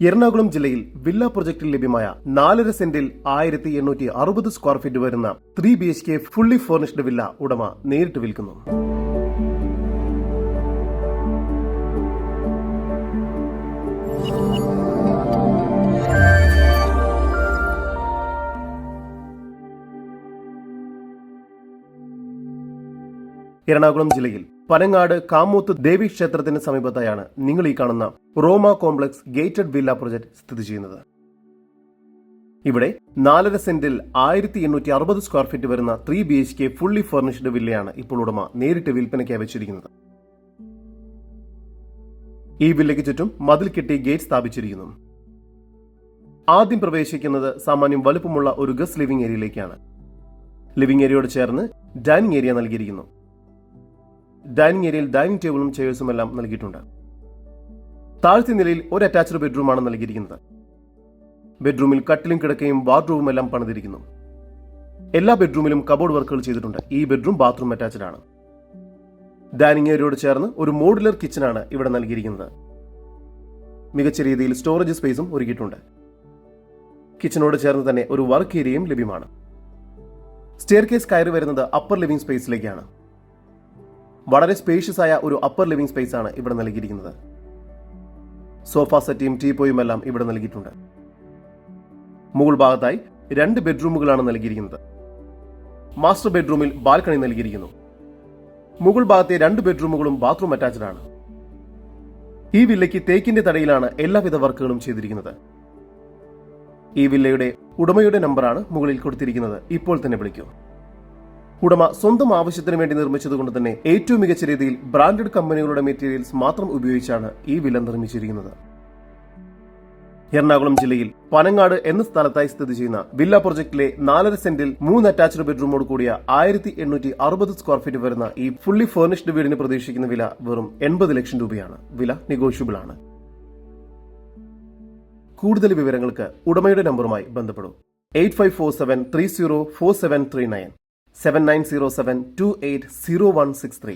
എറണാകുളം ജില്ലയിൽ വില്ല പ്രൊജക്ടിൽ ലഭ്യമായ നാലര സെന്റിൽ ആയിരത്തി എണ്ണൂറ്റി അറുപത് സ്ക്വയർ ഫീറ്റ് വരുന്ന three B H K fully furnished villa ഉടമ നേരിട്ട് വിൽക്കുന്നു. എറണാകുളം ജില്ലയിൽ പനങ്ങാട് കാമൂത്ത് ദേവി ക്ഷേത്രത്തിന് സമീപത്തായാണ് നിങ്ങൾ ഈ കാണുന്ന Roma complex gated villa project സ്ഥിതി ചെയ്യുന്നത്. ഇവിടെ നാലര സെന്റിൽ ആയിരത്തി എണ്ണൂറ്റി അറുപത് സ്ക്വയർ ഫീറ്റ് വരുന്ന three B H K fully furnished വില്ലയാണ് ഇപ്പോൾ ഉടമ നേരിട്ട് വിൽപ്പനയ്ക്കായി വെച്ചിരിക്കുന്നത്. ഈ വില്ലയ്ക്ക് ചുറ്റും മതിൽ കെട്ടി ഗേറ്റ് സ്ഥാപിച്ചിരിക്കുന്നു. ആദ്യം പ്രവേശിക്കുന്നത് സാമാന്യം വലുപ്പമുള്ള ഒരു ഗസ്റ്റ് ലിവിംഗ് ഏരിയയിലേക്കാണ്. ലിവിംഗ് ഏരിയയോട് ചേർന്ന് ഡൈനിങ് ഏരിയ നൽകിയിരിക്കുന്നു. ഡൈനിങ് ഏരിയയിൽ ഡൈനിങ് ടേബിളും ചെയേഴ്സും എല്ലാം നൽകിയിട്ടുണ്ട്. താഴ്ത്തി നിലയിൽ ഒരു അറ്റാച്ച്ഡ് ബെഡ്റൂമാണ് നൽകിയിരിക്കുന്നത്. ബെഡ്റൂമിൽ കട്ടിലും കിടക്കയും വാർഡ്രൂമും എല്ലാം പണിതിരിക്കുന്നു. എല്ലാ ബെഡ്റൂമിലും കബോർഡ് വർക്കുകൾ ചെയ്തിട്ടുണ്ട്. ഈ ബെഡ്റൂം ബാത്റൂം അറ്റാച്ച്ഡ് ആണ്. ഡൈനിങ് ഏരിയയോട് ചേർന്ന് ഒരു മോഡുലർ കിച്ചനാണ് ഇവിടെ നൽകിയിരിക്കുന്നത്. മികച്ച രീതിയിൽ സ്റ്റോറേജ് സ്പേസും ഒരുക്കിയിട്ടുണ്ട്. കിച്ചനോട് ചേർന്ന് തന്നെ ഒരു വർക്ക് ഏരിയയും ലഭ്യമാണ്. സ്റ്റെയർ കേസ് കയറി വരുന്നത് അപ്പർ ലിവിംഗ് സ്പേസിലേക്കാണ്. വളരെ സ്പേഷ്യസ് ആയ ഒരു അപ്പർ ലിവിംഗ് സ്പേസ് ആണ് ഇവിടെ നൽകിയിരിക്കുന്നത്. സോഫ സെറ്റിയും ടീപ്പോയും എല്ലാം ഇവിടെ നൽകിയിട്ടുണ്ട്. മുകൾ ഭാഗത്തായി രണ്ട് ബെഡ്റൂമുകളാണ് നൽകിയിരിക്കുന്നത്. മാസ്റ്റർ ബെഡ്റൂമിൽ ബാൽക്കണി നൽകിയിരിക്കുന്നു. മുകൾ ഭാഗത്തെ രണ്ട് ബെഡ്റൂമുകളും ബാത്റൂം അറ്റാച്ച്ഡ് ആണ്. ഈ വില്ലയ്ക്ക് തേക്കിന്റെ തടയിലാണ് എല്ലാവിധ വർക്കുകളും ചെയ്തിരിക്കുന്നത്. ഈ വില്ലയുടെ ഉടമയുടെ നമ്പറാണ് മുകളിൽ കൊടുത്തിരിക്കുന്നത്. ഇപ്പോൾ തന്നെ വിളിക്കൂ. ഉടമ സ്വന്തം ആവശ്യത്തിന് വേണ്ടി നിർമ്മിച്ചതുകൊണ്ട് തന്നെ ഏറ്റവും മികച്ച രീതിയിൽ ബ്രാൻഡഡ് കമ്പനികളുടെ മെറ്റീരിയൽസ് മാത്രം ഉപയോഗിച്ചാണ് ഈ വില നിർമ്മിച്ചിരിക്കുന്നത്. എറണാകുളം ജില്ലയിൽ പനങ്ങാട് എന്ന സ്ഥലത്തായി സ്ഥിതി ചെയ്യുന്ന വില്ല പ്രൊജക്ടിലെ നാലര സെന്റിൽ മൂന്ന് അറ്റാച്ച്ഡ് ബെഡ്റൂമോട് കൂടിയ ആയിരത്തി എണ്ണൂറ്റി അറുപത് സ്ക്വയർ ഫീറ്റ് വരുന്ന ഈ ഫുള്ളി ഫർണിഷ്ഡ് വീടിന് പ്രതീക്ഷിക്കുന്ന വില വെറും എൺപത് ലക്ഷം രൂപയാണ്. വില നെഗോഷ്യബിൾ ആണ് കൂടുതൽ വിവരങ്ങൾക്ക് ഉടമയുടെ നമ്പറുമായി ബന്ധപ്പെടും. Eight five four seven three zero four seven three nine. Seven nine zero seven two eight zero one six three